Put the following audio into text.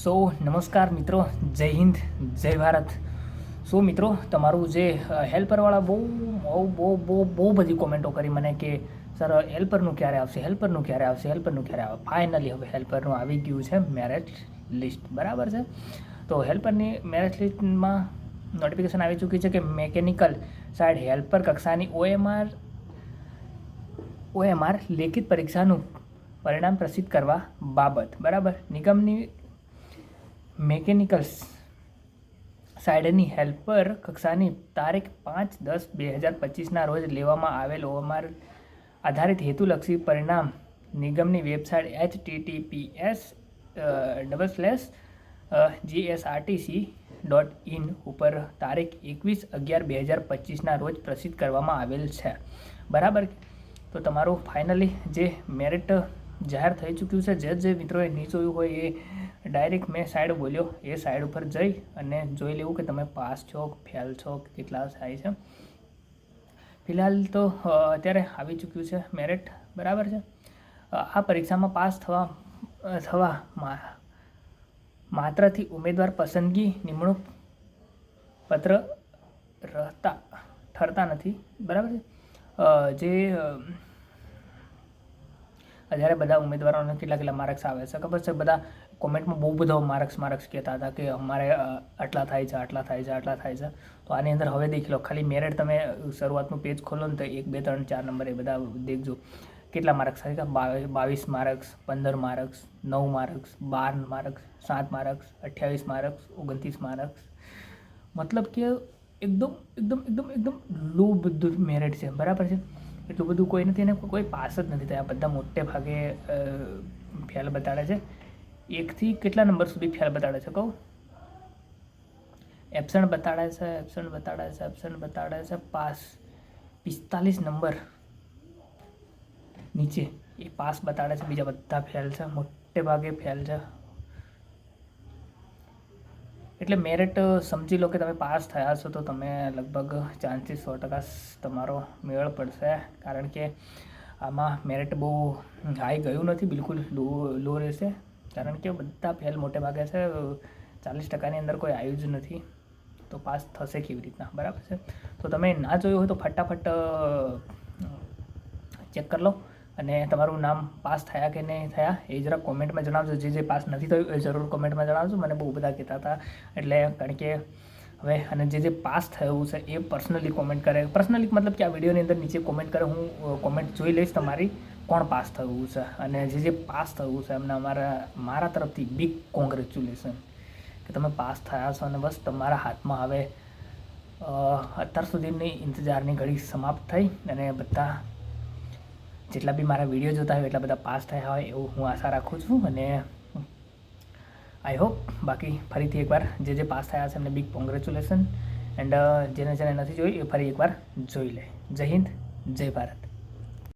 સો નમસ્કાર મિત્રો, જય હિન્દ, જય ભારત. સો મિત્રો, તમારું જે હેલ્પરવાળા બહુ બહુ બહુ બહુ બહુ બધી કોમેન્ટો કરી મને કે, સર, હેલ્પરનું ક્યારે આવશે? હેલ્પરનું ક્યારે આવશે? હેલ્પરનું ક્યારે આવે? ફાઇનલી હવે હેલ્પરનું આવી ગયું છે મેરેજ લિસ્ટ બરાબર છે? તો હેલ્પરની મેરેજ લિસ્ટમાં નોટિફિકેશન આવી ચૂકી છે કે મેકેનિકલ સાઇડ હેલ્પર કક્ષાની ઓએમઆર ઓએમઆર લેખિત પરીક્ષાનું પરિણામ પ્રસિદ્ધ કરવા બાબત. બરાબર? નિગમની મેકેનિકલ્સ સાઈડની હેલ્પર કક્ષાની તારીખ પાંચ દસ બે હજાર પચીસના રોજ લેવામાં આવેલ ઓમાર આધારિત હેતુલક્ષી પરિણામ નિગમની website HTTPS double slash GSRTC dot in ઉપર તારીખ એકવીસ અગિયાર બે હજાર પચીસના રોજ પ્રસિદ્ધ કરવામાં આવેલ છે. બરાબર? તો તમારું ફાઇનલી જે મેરિટ જાહેર થઈ ચૂક્યું છે, જે જે મિત્રોએ નહીં જોયું હોય એ ડાયરેક્ટ મેં સાઈડ બોલ્યો. એ સાઈડ ઉપર જઈ અને જોઈ લેવું કે તમે પાસ છો ફેલ છો, કે કેટલા થાય છે. ફિલહાલ તો અત્યારે આવી ચૂક્યું છે મેરિટ બરાબર છે? આ પરીક્ષામાં પાસ થવા થવા માત્રથી ઉમેદવાર પસંદગી નિમણૂક પત્ર રહેતા ઠરતા નથી. બરાબર છે? જે જ્યારે બધા ઉમેદવારોને કેટલા કેટલા માર્ક્સ આવે છે? ખબર છે? બધા કોમેન્ટમાં બહુ બધા માર્ક્સ માર્ક્સ કહેતા હતા કે અમારે આટલા થાય છે, આટલા થાય છે, આટલા થાય છે. તો આની અંદર હવે દેખી લો, ખાલી મેરેટ તમે શરૂઆતનું પેજ ખોલો ને તો એક, બે, ત્રણ, ચાર નંબર બધા દેખજો. કેટલા માર્ક્સ થાય છે? બાવીસ બાવીસ માર્ક્સ પંદર માર્ક્સ નવ માર્ક્સ બાર માર્ક્સ સાત માર્ક્સ અઠ્યાવીસ માર્ક્સ ઓગણત્રીસ માર્ક્સ મતલબ કે એકદમ એકદમ એકદમ એકદમ લો બધું મેરેટ છે. બરાબર છે? એટલું બધું કોઈ નથી અને કોઈ પાસ જ નથી થયા. બધા મોટે ભાગે ફેલ બતાડે છે. એકથી કેટલા નંબર સુધી ફેલ બતાડે છે કહું? એબસન્ટ બતાડે છે એબસન્ટ બતાડે છે એબસન્ટ બતાડે છે. પાસ પિસ્તાલીસ નંબર નીચે. એ પાસ બતાડે છે. બીજા બધા ફેલ છે. મોટે ભાગે ફેલ છે. એટલે મેરિટ સમજી લો કે તમે પાસ થયા છો, તો તમે લગભગ ચાન્સીસ સો ટકા તમારો મેળ પડશે. કારણ કે આમાં મેરિટ બહુ હાઈ ગયું નથી, બિલકુલ લો લો રહેશે. કારણ કે બધા ફેલ મોટે ભાગે છે, ચાલીસ ટકાની અંદર કોઈ આવ્યું જ નથી. તો પાસ થશે કેવી રીતના? બરાબર છે? તો તમે ના જોયું હોય તો ફટાફટ ચેક કરી લો. અને તમારું નામ પાસ થયા કે નહીં થયા એ જરા કોમેન્ટમાં જણાવજો. જે જે પાસ નથી થયું એ જરૂર કોમેન્ટમાં જણાવજો. મને બહુ બધા કહેતા હતા. એટલે કારણ કે હવે અને જે જે પાસ થયું છે એ પર્સનલી કોમેન્ટ કરે. પર્સનલી મતલબ કે આ વિડીયોની અંદર નીચે કોમેન્ટ કરે. હું કોમેન્ટ જોઈ લઈશ તમારી કોણ પાસ થયું છે. અને જે જે પાસ થયું છે એમને અમારા, મારા તરફથી બિગ કોંગ્રેચ્યુલેશન કે તમે પાસ થયા છો અને બસ તમારા હાથમાં હવે અત્યાર સુધીની ઇંતજારની ઘડી સમાપ્ત થઈ અને બધા જેટલા બી મારા વીડિયો જોતા હોય, એટલા બધા પાસ થયા હોય, એવું હું આશા રાખું છું. અને આઈ હોપ બાકી ફરીથી એકવાર જે જે પાસ થયા છે એમને બિગ કોંગ્રેચ્યુલેશન એન્ડ જેને જેને નથી જોઈ એ ફરી એકવાર જોઈ લે. જય હિન્દ, જય ભારત.